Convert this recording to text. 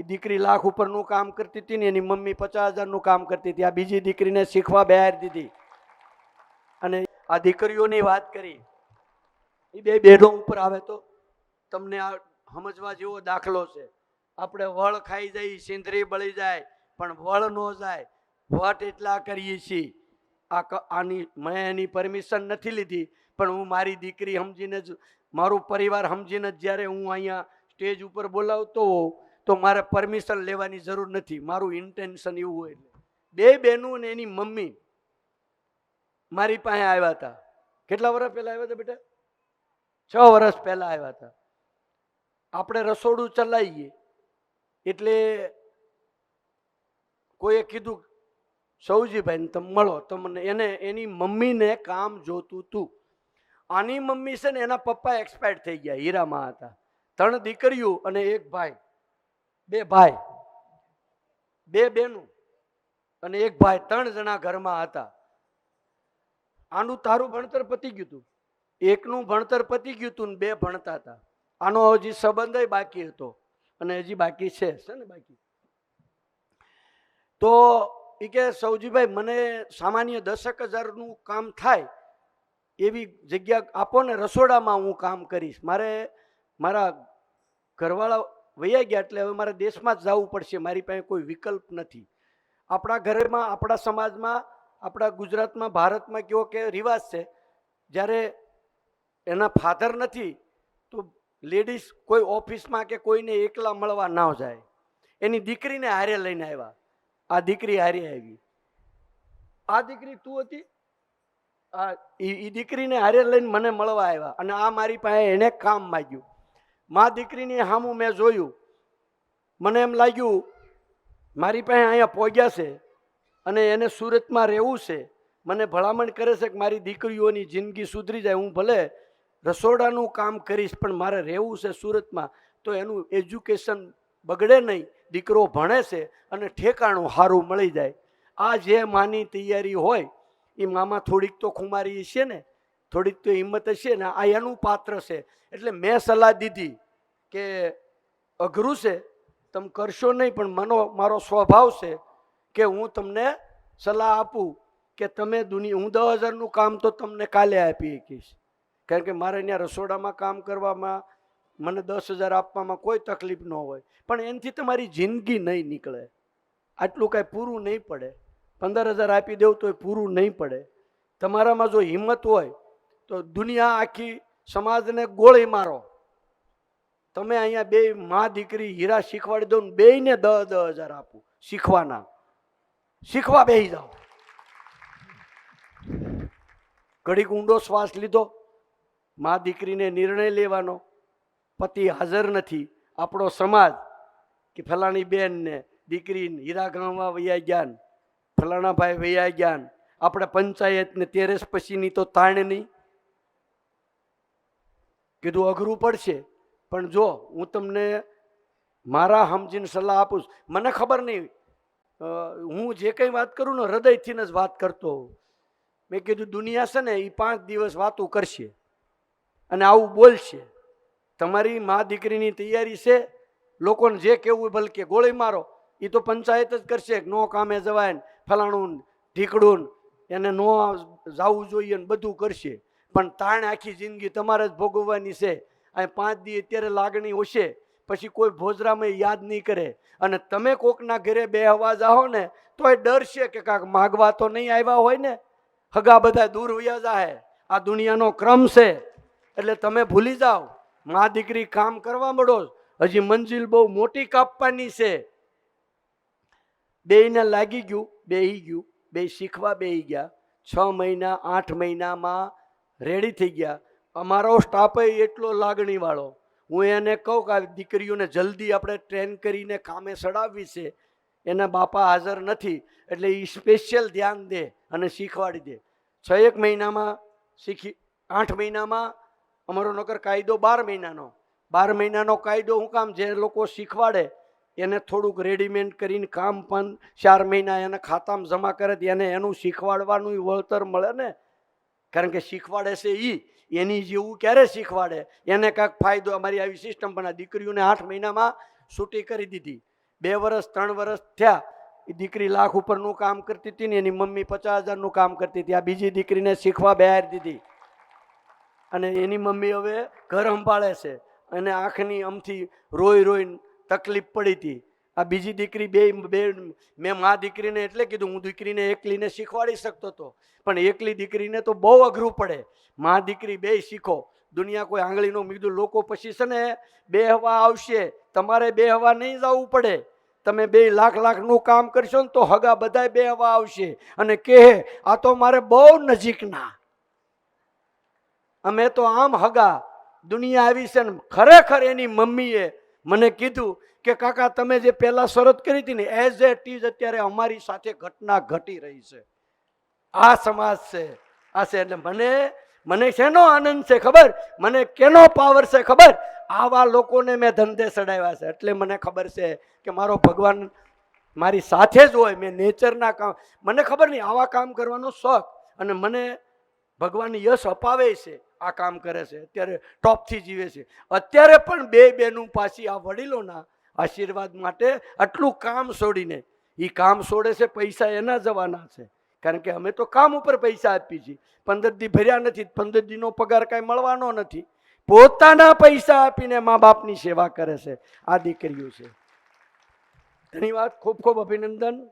એ દીકરી લાખ ઉપરનું કામ કરતી હતી ને એની મમ્મી પચાસ હજારનું કામ કરતી હતી. આ બીજી દીકરીને શીખવા બેહારી દીધી. અને આ દીકરીઓની વાત કરી. એ બે બહેનો ઉપર આવે તો તમને આ સમજવા જેવો દાખલો છે. આપણે વળ ખાઈ જઈએ સિંદરી બળી જાય, પણ વળ ન જાય. વટ એટલા કરીએ છીએ. આ આની, મેં એની પરમિશન નથી લીધી, પણ હું મારી દીકરી સમજીને જ, મારું પરિવાર સમજીને જ જ્યારે હું અહીંયા સ્ટેજ ઉપર બોલાવતો હોઉં તો મારે પરમિશન લેવાની જરૂર નથી. મારું ઇન્ટેન્શન એવું હોય એટલે. બે બહેનું ને એની મમ્મી મારી પાસે આવ્યા હતા. કેટલા વર્ષ પહેલાં આવ્યા હતા બેટા? છ વર્ષ પહેલાં આવ્યા હતા. આપણે રસોડું ચલાવીએ. એટલે કોઈએ કીધું સૌજીભાઈને તમે મળો. તમને એને, એની મમ્મીને કામ જોતું તું. આની મમ્મી છે ને એના પપ્પા એક્સપાયર્ડ થઈ ગયા, હીરામાં હતા. ત્રણ દીકરીઓ અને એક ભાઈ. બે ભાઈ, બે બેનું અને એક ભાઈ ત્રણ જણા ઘરમાં હતા. આનું તારું ભણતર પતી ગયું હતું એકનું ભણતર પતી ગયું હતું ને બે ભણતા હતા. આનો હજી સંબંધ બાકી હતો અને હજી બાકી છે ને બાકી? તો એ કે સૌજીભાઈ, મને સામાન્ય દસેક હજારનું કામ થાય એવી જગ્યા આપો ને, રસોડામાં હું કામ કરીશ. મારે મારા ઘરવાળા વૈયા ગયા એટલે હવે મારે દેશમાં જ જવું પડશે, મારી પાસે કોઈ વિકલ્પ નથી. આપણા ઘરમાં, આપણા સમાજમાં, આપણા ગુજરાતમાં, ભારતમાં કેવો કે રિવાજ છે. જ્યારે એના ફાધર નથી, તો લેડીઝ કોઈ ઓફિસમાં કે કોઈને એકલા મળવા ના જાય. એની દીકરીને હારે લઈને આવ્યા. આ દીકરી હારે આવી. આ દીકરી તું હતી? આ એ દીકરીને હારે લઈને મને મળવા આવ્યા. અને આ મારી પાસે એને કામ માગ્યું. મા દીકરીની સામું મેં જોયું. મને એમ લાગ્યું, મારી પાસે અહીંયા પહોંચ્યા છે અને એને સુરતમાં રહેવું છે. મને ભલામણ કરે છે કે મારી દીકરીઓની જિંદગી સુધરી જાય, હું ભલે રસોડાનું કામ કરીશ, પણ મારે રહેવું છે સુરતમાં. તો એનું એજ્યુકેશન બગડે નહીં, દીકરો ભણે છે અને ઠેકાણું સારું મળી જાય. આ જે માની તૈયારી હોય, એ મામા થોડીક તો ખુમારી છે ને? થોડીક તો હિંમત હશે ને, આ એનું પાત્ર છે. એટલે મેં સલાહ દીધી કે અઘરું છે, તમે કરશો નહીં, પણ મનો, મારો સ્વભાવ છે કે હું તમને સલાહ આપું કે તમે દુનિયા, હું દસ હજારનું કામ તો તમને કાલે આપી શકીશ. કારણ કે મારે ત્યાં રસોડામાં કામ કરવામાં, મને દસ હજાર આપવામાં કોઈ તકલીફ ન હોય. પણ એનાથી તમારી જિંદગી નહીં નીકળે. આટલું કાંઈ પૂરું નહીં પડે. પંદર હજાર આપી દેવું તોય પૂરું નહીં પડે. તમારામાં જો હિંમત હોય તો દુનિયા આખી સમાજને ગોળી મારો. તમે અહીંયા બે મા દીકરી હીરા શીખવાડી દો ને બેયને દસ દસ હજાર આપું, શીખવાના. શીખવા બેસી જાઓ. ઘડીક ઊંડો શ્વાસ લીધો. મા દીકરીને નિર્ણય લેવાનો. પતિ હાજર નથી. આપણો સમાજ કે ફલાણી બેનને દીકરી હીરા ગામમાં વૈયા જ્ઞાન ફલાણા ભાઈ વૈયા જ્ઞાન આપણે પંચાયતને તેરસ પછીની તો તાણ નહીં. કીધું અઘરું પડશે. પણ જો હું તમને મારા સમજીને સલાહ આપું મને ખબર નહીં. હું જે કંઈ વાત કરું ને હૃદયથીને જ વાત કરતો હોઉં. મેં કીધું, દુનિયા છે ને એ પાંચ દિવસ વાતો કરશે અને આવું બોલશે. તમારી મા દીકરીની તૈયારી છે. લોકોને જે કહેવું હોય ભલે કે ગોળી મારો. એ તો પંચાયત જ કરશે. નો કામે જવાય ને ફલાણું ઢીકડું એને નો જવું જોઈએ ને બધું કરશે. પણ તાણ આખી જિંદગી તમારે જ ભોગવવાની છે. અહીં પાંચ દી અત્યારે લાગણી હશે પછી કોઈ ભોજરામાં યાદ નહીં કરે. અને તમે કોકના ઘરે બે અવાજ આવો ને તો એ ડર છે કે કાંક માગવા તો નહીં આવ્યા હોય ને? હગા બધા દૂર વયા જાય આ દુનિયાનો ક્રમ છે. એટલે તમે ભૂલી જાઓ. મા દીકરી કામ કરવા મળો, હજી મંજિલ બહુ મોટી કાપવાની છે. બેયને લાગી ગયું, બેહી ગયું બે શીખવા બેહી ગયા. છ મહિના, આઠ મહિનામાં રેડી થઈ ગયા. અમારો સ્ટાફ એટલો લાગણીવાળો. હું એને કહું કે દીકરીઓને જલ્દી આપણે ટ્રેન કરીને કામે સડાવવી છે. એના બાપા હાજર નથી, એટલે એ સ્પેશિયલ ધ્યાન દે અને શીખવાડી દે. છ એક મહિનામાં શીખી, આઠ મહિનામાં અમારો નોકર કાયદો બાર મહિનાનો. બાર મહિનાનો કાયદો હું કામ જે લોકો શીખવાડે, એને થોડુંક રેડીમેડ કરીને કામ પણ ચાર મહિના એને ખાતામાં જમા કરે, એને એનું શીખવાડવાનું વળતર મળે ને કારણ કે શીખવાડે છે એ એની જેવું ક્યારે શીખવાડે? એને કાંઈક ફાયદો અમારી આવી સિસ્ટમ પણ દીકરીઓને આઠ મહિનામાં છૂટી કરી દીધી. બે વર્ષ ત્રણ વર્ષ થયા. એ દીકરી લાખ ઉપરનું કામ કરતી હતી ને એની મમ્મી પચાસ હજારનું કામ કરતી હતી. આ બીજી દીકરીને શીખવા બહાર દીધી. અને એની મમ્મી હવે ઘર સંભાળે છે. અને આંખની અમથી રોઈ રોઈને તકલીફ પડી હતી. આ બીજી દીકરી બે બે, મેં મા દીકરીને એટલે કીધું, હું દીકરીને એકલીને શીખવાડી શકતો હતો પણ એકલી દીકરીને તો બહુ અઘરું પડે. મા દીકરી બે શીખો. દુનિયા કોઈ આંગળીનો મીધું લોકો પછી છે ને બે હવા આવશે. તમારે બે હવા નહીં જવું પડે. તમે બે લાખ લાખનું કામ કરશો ને તો હગા બધાય બે હવા આવશે. અને કહે આ તો મારે બહુ નજીકના. અમે તો આમ હગા. દુનિયા આવી છે ને ખરેખર એની મમ્મીએ મને કીધું કે, કાકા, તમે જે પહેલા શરત કરી હતી ને એઝ એ ટીઝ અત્યારે અમારી સાથે ઘટના ઘટી રહી છે. આ સમાજ છે, આ છે. એટલે મને મને શેનો આનંદ છે ખબર? મને કેનો પાવર છે ખબર? આવા લોકોને મેં ધંધે ચડાવ્યા છે. એટલે મને ખબર છે કે, મારો ભગવાન મારી સાથે જ હોય, મેં નેચરના કામ, મને ખબર નહીં, આવા કામ કરવાનો શોખ. અને મને ભગવાન યશ અપાવે છે. આ કામ કરે છે, અત્યારે ટોપથી જીવે છે. અત્યારે પણ બે બેનું પાછી આ વડીલોના આશીર્વાદ માટે આટલું કામ છોડીને એ કામ છોડે છે, પૈસા એના જવાના છે. કારણ કે અમે તો કામ ઉપર પૈસા આપીએ છીએ. પંદર દી ભર્યા નથી, પંદર દીનો પગાર કાંઈ મળવાનો નથી. પોતાના પૈસા આપીને મા બાપની સેવા કરે છે. આ દીકરીઓ છે. ધન્યવાદ ખૂબ ખૂબ અભિનંદન.